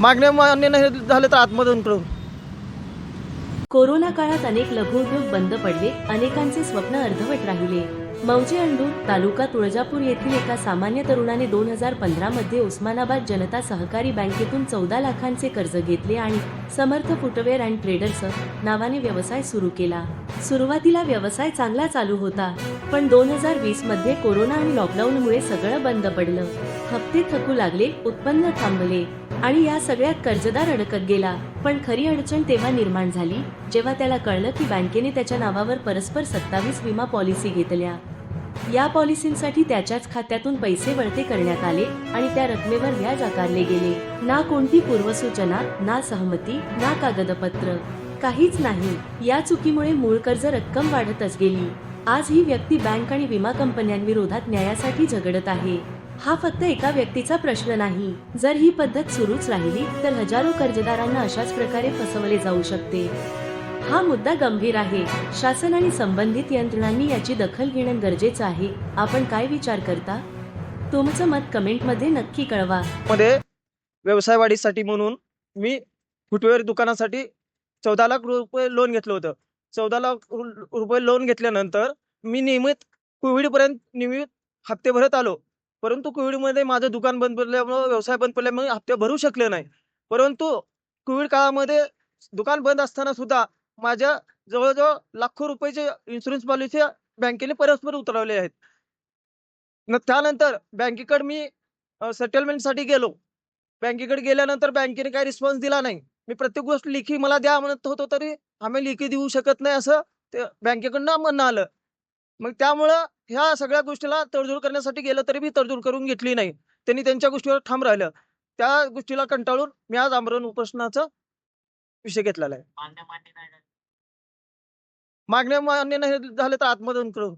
मागण्या मान्य नाही झाले तर आत्मदहन करून. कोरोना काळात अनेक लघुउद्योग बंद पडले अनेकांचे स्वप्न अर्धवट राहिले. मौजे अंडूर तालुका तुळजापूर येथील एका सामान्य तरुणाने दोन हजार पंधरामध्ये उस्मानाबाद जनता सहकारी बँकेतून चौदा लाखांचे कर्ज घेतले आणि समर्थ फुटवेअर अँड ट्रेडर्स नावाने व्यवसाय सुरू केला. सुरुवातीला व्यवसाय चांगला चालू होता पण दोन हजार वीसमध्ये कोरोना आणि लॉकडाऊनमुळे सगळं बंद पडलं. हप्ते थकू लागले उत्पन्न थांबले. आणि या सगळ्यात कर्जदार अडकत गेला. पण खरी अडचण तेव्हा निर्माण झाली जेव्हा त्याला कळलं की बँकेने त्याच्या नावावर परस्पर सत्तावीस विमा पॉलिसी घेतल्या. या पॉलिसींसाठी त्याच्याच खात्यातून पैसे वळते करण्यात आले आणि त्या रकमेवर व्याज आकारले गेले. ना कोणती पूर्वसूचना ना सहमती ना कागदपत्र. काहीच नाही. या चुकीमुळे मूळ कर्ज रक्कम वाढतच गेली. आज ही व्यक्ती बँक आणि विमा कंपन्यांविरोधात न्यायासाठी झगडत आहे. हा फक्त एका व्यक्तीचा प्रश्न नाही. जर ही पद्धत सुरूच राहिली तर हजारो कर्जदारांना अशाच प्रकारे फसवले जाऊ शकते. हा मुद्दा गंभीर आहे. शासन आणि संबंधित यंत्रणांनी याची दखल घेणं गरजेचं आहे. आपण काय विचार करता? तुमचं मत कमेंटमध्ये नक्की कळवा. मध्ये व्यवसाय वाढीसाठी म्हणून मी फुटवेअर दुकानासाठी चौदा लाख रुपये लोन घेतलं होतं. चौदा लाख रु- रुपये लोन घेतल्यानंतर मी नियमित कोविडपर्यंत नियमित हप्ते भरत आलो. परंतु कोविडमध्ये माझं दुकान बंद पडल्यामुळं व्यवसाय बंद पडल्यामुळे हप्ते भरू शकले नाही. परंतु कोविड काळामध्ये दुकान बंद असताना सुद्धा माझ्या जवळजवळ लाखो रुपयाचे इन्शुरन्स पॉलिसी बँकेने परस्पर उतरवले आहेत. त्यानंतर बँकेकडे मी सेटलमेंटसाठी गेलो. बँकेकडे गेल्यानंतर बँकेने काही रिस्पॉन्स दिला नाही. मी प्रत्येक गोष्ट लिखी मला द्या म्हणत होतो तरी आम्ही लिखी देऊ शकत नाही असं ते बँकेकडनं म्हणणं आलं. मग त्यामुळं ह्या सगळ्या गोष्टीला तडजोड करण्यासाठी गेलं तरी मी तडजोड करून घेतली नाही. त्यांनी त्यांच्या गोष्टीवर ठाम राहिलं. त्या गोष्टीला कंटाळून मी आज आमरण उपोषणाचा विषय घेतलेला आहे. मागण्या मान्य नाही झाले तर आत्मदहन करू